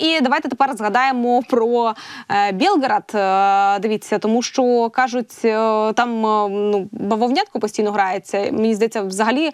І давайте тепер згадаємо про е, Білград. Е, дивіться, тому що кажуть, е, там ну бавовнятко постійно грається. Мені здається, взагалі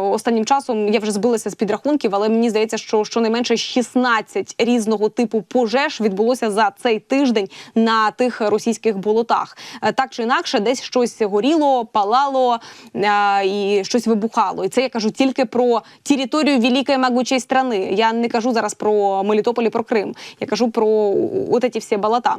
останнім часом я вже збилася з підрахунків, але мені здається, що щонайменше 16 різного типу пожеж відбулося за цей тиждень на тих російських болотах. Так чи інакше, десь щось горіло, палало і щось вибухало. І це я кажу тільки про територію великої могучої страни. Я не кажу зараз про Мелітополь і про Крим. Я кажу про от ці всі болота.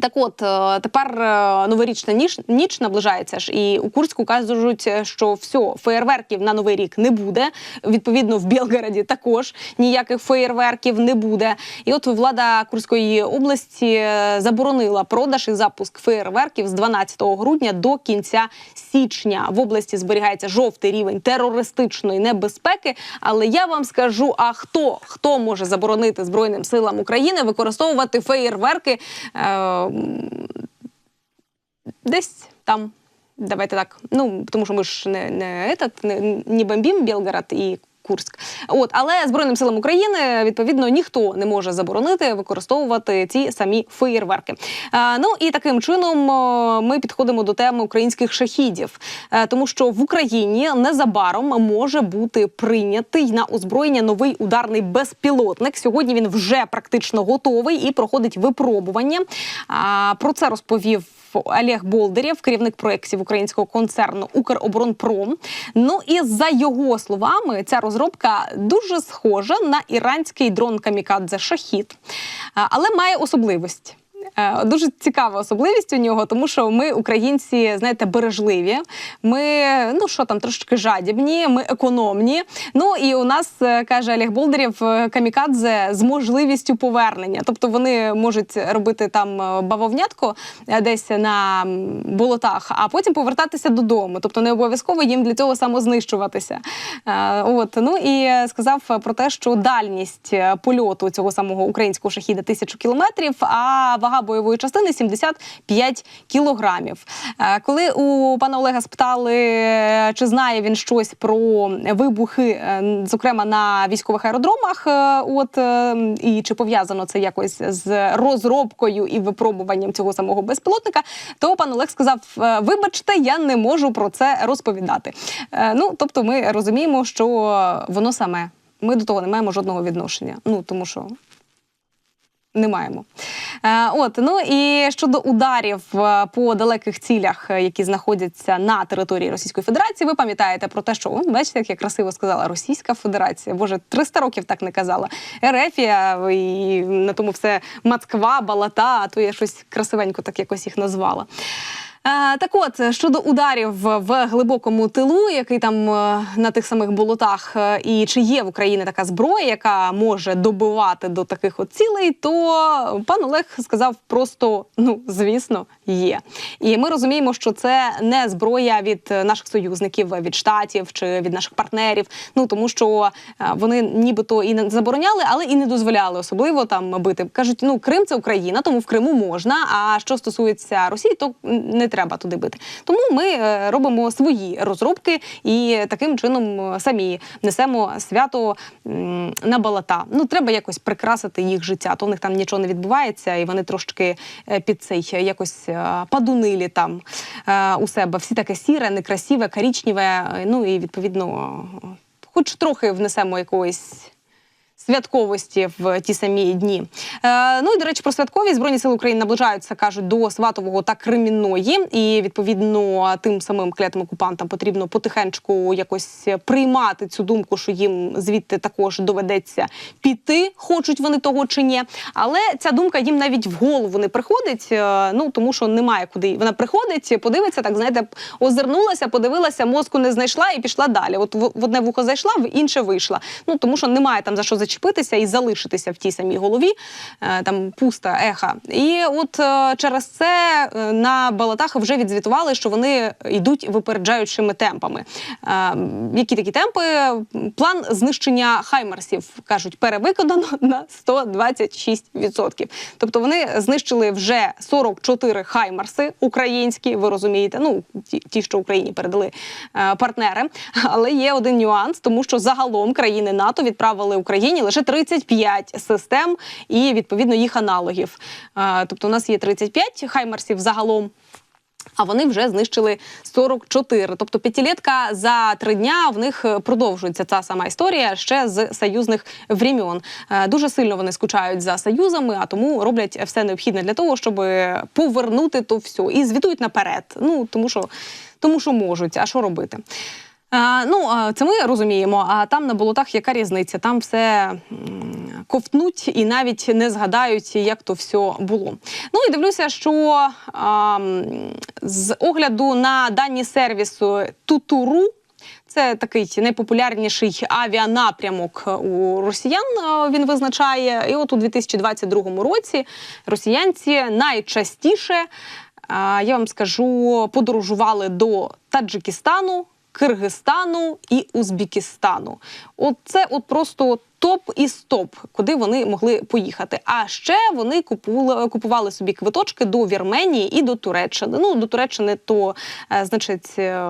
Так от е, тепер е, новорічна ніч, ніч наближається ж, і у Курську кажуть, що все, феєрверків на новий рік не буде. Відповідно, в Білгороді також ніяких феєрверків не буде. І от влада Курської області е, заборонила продаж і запуск феєрверків з 12 грудня до кінця січня. В області зберігається жовтий рівень терористичної небезпеки. Але я вам скажу: а хто хто може заборонити Збройним силам України використовувати феєрверки? Е, десь там. Давайте так. Ну тому що ми ж не, не, этот, не, не бомбім Білгород і Курськ. От, але Збройним силам України відповідно ніхто не може заборонити використовувати ці самі феєрверки. Е, ну і таким чином ми підходимо до теми українських шахідів, Е, тому що в Україні незабаром може бути прийнятий на озброєння новий ударний безпілотник. Сьогодні він вже практично готовий і проходить випробування. А, про це розповів. Олег Болдирєв, керівник проєктів українського концерну Укроборонпром. Ну і за його словами, ця розробка дуже схожа на іранський дрон камікадзе Шахід, але має особливість. Е, Дуже цікава особливість у нього, тому що ми, українці, знаєте, бережливі. Ми ну що там трошки жадібні, ми економні. Ну і у нас е, каже Олег Болдерєв, е, камікадзе з можливістю повернення. Тобто вони можуть робити там бавовнятко е, десь на болотах, а потім повертатися додому. Тобто не обов'язково їм для цього самознищуватися. От ну і сказав про те, що дальність польоту цього самого українського шахіда тисячу кілометрів, а вага бойової частини 75 кілограмів. Е, Коли у пана Олега спитали, чи знає він щось про вибухи, е, зокрема на військових аеродромах, е, от і чи пов'язано це якось з розробкою і випробуванням цього самого безпілотника, то пан Олег сказав: «Е, вибачте, я не можу про це розповідати. Ну тобто, ми розуміємо, що воно саме. Ми до того не маємо жодного відношення. Ну тому що не маємо. Е, от ну і щодо ударів е, по далеких цілях, е, які знаходяться на території Російської Федерації, ви пам'ятаєте про те, що о, бачите, як я красиво сказала, Російська Федерація. Боже, 300 років так не казала. Ерефія і на тому все Москва, Балата, а то я щось красивенько так якось їх назвала. Е, Так от щодо ударів в глибокому тилу, який там е, на тих самих болотах, е, і чи є в Україні така зброя, яка може добивати до таких от цілей, то пан Олег сказав просто: ну звісно, є. І ми розуміємо, що це не зброя від наших союзників, від штатів чи від наших партнерів. Ну тому що вони нібито і не забороняли, але і не дозволяли особливо там бити. кажуть, ну Крим це Україна, тому в Криму можна. А що стосується Росії, то не треба туди бити. Тому ми е, робимо свої розробки і таким чином е, самі несемо свято на балата. Ну треба якось прикрасити їх життя. То в них там нічого не відбувається, і вони трошки е, під цей якось падунилі там у себе. Всі таке сіре, некрасиве, корічневе. е, Ну і відповідно, хоч трохи внесемо якоїсь святковості в ті самі дні. Е, ну і до речі, про святкові збройні сили України наближаються, кажуть, до Сватового та Кремінної, і відповідно тим самим клятим окупантам потрібно потихеньку якось приймати цю думку, що їм звідти також доведеться піти, хочуть вони того чи ні. Але ця думка їм навіть в голову не приходить. е, Ну тому що немає куди. Вона приходить, подивиться, так знаєте, озирнулася, подивилася, мозку не знайшла і пішла далі. От в одне вухо зайшла, в інше вийшла. Ну тому що немає там за що зачепитися і залишитися в тій самій голові, е, там пуста еха. І от е, через це е, на балотах вже відзвітували, що вони йдуть випереджаючими темпами. Які такі темпи? План знищення хаймерсів кажуть перевиконано на 126%. Тобто вони знищили вже 44 хаймерси українські. Ви розумієте? Ну ті, що Україні передали партнери. Але є один нюанс, тому що загалом країни НАТО відправили Україні лише 35 систем і відповідно їх аналогів. Е, Тобто, у нас є 35 хаймерсів загалом. А вони вже знищили 44. Тобто п'ятилетка за три дня в них е, продовжується ця сама історія ще з союзних времен. Е, Дуже сильно вони скучають за союзами, а тому роблять все необхідне для того, щоб повернути то все. І звітують наперед. Ну тому що, тому що можуть. А що робити? А, ну, це ми розуміємо, а там на болотах яка різниця? Там все ковтнуть і навіть не згадають, як то все було. Ну і дивлюся, що а, з огляду на дані сервісу Тутуру. Це такий найпопулярніший авіанапрямок у росіян. е, Він визначає. І от у 2022 році росіянці найчастіше, е, я вам скажу, подорожували до Таджикистану, Киргизстану і Узбекистану. От це от просто топ і стоп, куди вони могли поїхати. А ще вони купували, купували собі квиточки до Вірменії і до Туреччини. Ну до Туреччини то е, значить е,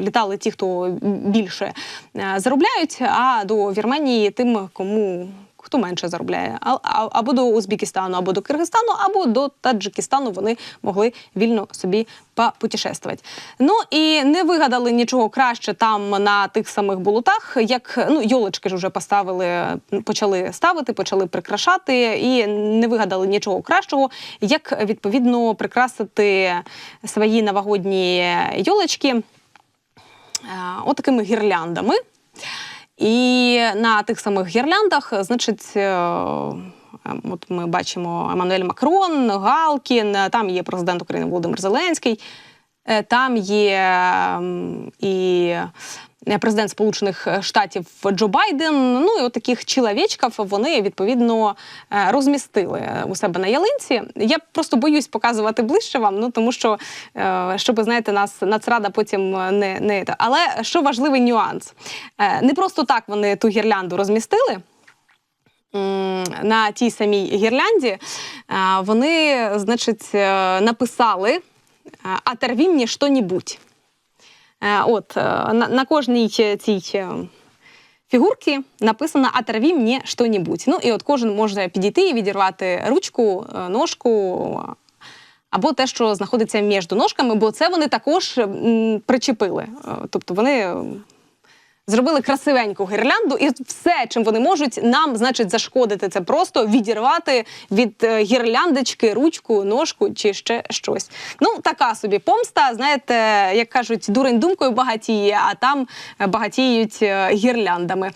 літали ті, хто більше е, заробляють. А до Вірменії тим, кому. Хто менше заробляє, або до Узбекистану, або до Киргизстану, або до Таджикистану вони могли вільно собі попутешествувати. Ну і не вигадали нічого краще там на тих самих болотах, як ну йолочки ж вже поставили, почали ставити, почали прикрашати, і не вигадали нічого кращого, як відповідно прикрасити свої новогодні йолочки е, отакими гірляндами. І на тих самих гірляндах, значить, е, от ми бачимо Еммануель Макрон, Галкін, там є президент України Володимир Зеленський, е, там є і президент Сполучених Штатів Джо Байден. Ну і от таких чоловічків вони відповідно е, розмістили у себе на ялинці. Я просто боюсь показувати ближче вам, ну тому що е, щоб знаєте, нас нацрада потім не, не але що важливий нюанс. Е, Не просто так вони ту гірлянду розмістили. На тій самій гірлянді е, вони, значить, е, написали е, «Оторви мені що-нібудь». Е, От е, на, на кожній цій е, фігурці написано «Оторви мені що-нібудь». Ну і от кожен може підійти і відірвати ручку, ножку. Або те, що знаходиться між ножками, бо це вони також причепили. Тобто вони зробили красивеньку гірлянду, і все, чим вони можуть, нам, значить, зашкодити. Це просто відірвати від е, гірляндочки ручку, ножку чи ще щось. Ну, така собі помста. Знаєте, як кажуть, дурень думкою багатіє, а там е, багатіють е, гірляндами.